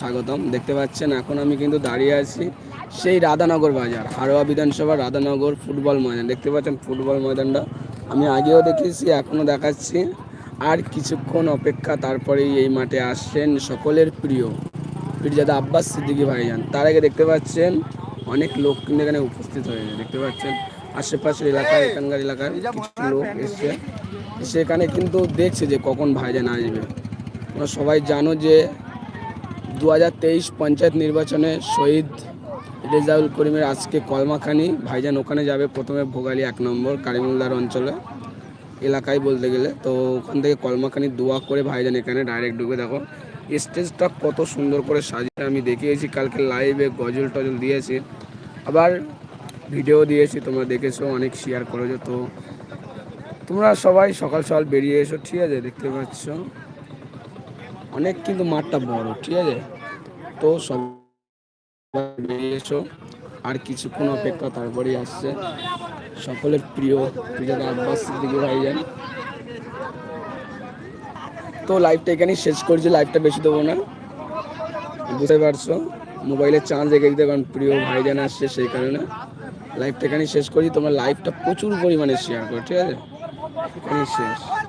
স্বাগতম। দেখতে পাচ্ছেন, এখন আমি কিন্তু দাঁড়িয়ে আছি সেই রাধানগর বাজার হাড়োয়া বিধানসভা রাধানগর ফুটবল ময়দান। দেখতে পাচ্ছেন ফুটবল ময়দানটা, আমি আগেও দেখেছি, এখনও দেখাচ্ছি। আর কিছুক্ষণ অপেক্ষা, তারপরেই এই মাঠে আসছেন সকলের প্রিয় পীরজাদা আব্বাস সিদ্দিকী ভাইজান। তার আগে দেখতে পাচ্ছেন, অনেক লোক কিন্তু এখানে উপস্থিত হয়েছে। দেখতে পাচ্ছেন, আশেপাশের এলাকায়, এখানকার এলাকার কিছু লোক এসছে। সেখানে কিন্তু দেখছে যে কখন ভাইজান আসবে। সবাই জানো যে দু হাজার তেইশ পঞ্চায়েত নির্বাচনে শহীদ রেজাউল করিমের আজকে কলমাখানি। ভাইজান ওখানে যাবে প্রথমে ভোগালী এক নম্বর, কারিমুল্লার অঞ্চলে, এলাকায় বলতে গেলে। তো ওখান থেকে কলমাখানি দোয়া করে ভাইজান এখানে ডাইরেক্ট ঢুকে। দেখো, স্টেজটা কত সুন্দর করে সাজিয়ে আমি দেখিয়েছি। কালকে লাইভে গজল টজল দিয়েছি। আবার ভিডিও দিয়েছি, তোমরা দেখেছ, অনেক শেয়ার করেছ। তো তোমরা সবাই সকাল সকাল বেরিয়ে এসো, ঠিক আছে, দেখতে পাচ্ছ। অনেক কিন্তু মাঠটা বড়, ঠিক আছে? তো সব বেরিয়ে এসো, আর কিছুক্ষণ অপেক্ষা তারপরেই আসছে সকলের প্রিয় প্রিয় আব্বাস সিদ্দিকি ভাইজান। তো লাইভটা এখানেই শেষ করছি লাইভটা বেশি দেবো না। বুঝতে পারছ? মোবাইলে চার্জ রেখে দিতে, কারণ প্রিয় ভাইজান আসছে সেই কারণে। লাইভটা এখানেই শেষ করছি, তোমরা লাইভটা প্রচুর পরিমাণে শেয়ার করো, ঠিক আছে? এখানেই শেষ।